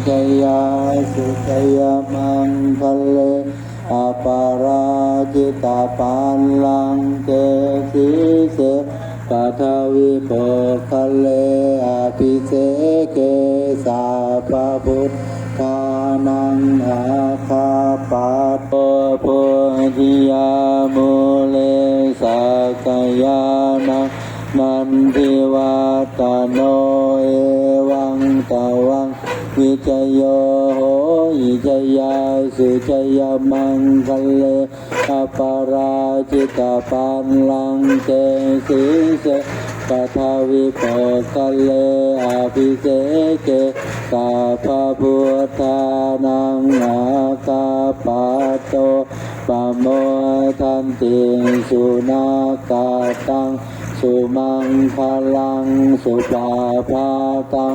Nikaya Sukaya Mangkale Aparajita Panlang Kesise ปัทวิโภคะเลอภิเสเกสาปะพุทธานังอาคาปัตโตโพธิยามุเลสักยานังนันทิวัตโนเอวังตะวังวิจโยโหอิจยาสุจยมังคะเลอปาราจิตาปันลังเต สิเสปัทวิโภคะเลอภิเสเกสาพะพุทธานังอาคาปะโตปโมทันติสุนากาตังสุมังคลังสุปาภาตัง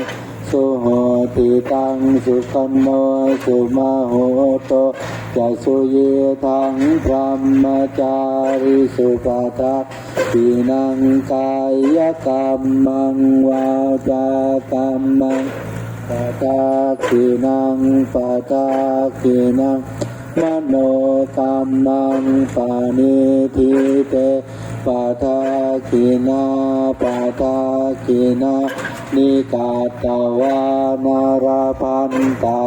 สุโหติตังสุขันโนสุมาโหโตจะสุเยทังพรหมจาริสุปาทา ปีนังกายกรรมังวาจากรรมังปะทาคีนังปะทาคีนังมโนกรรมังปานิทิเตปาทาคินาปาทาคินานิกาตวานาราพันตา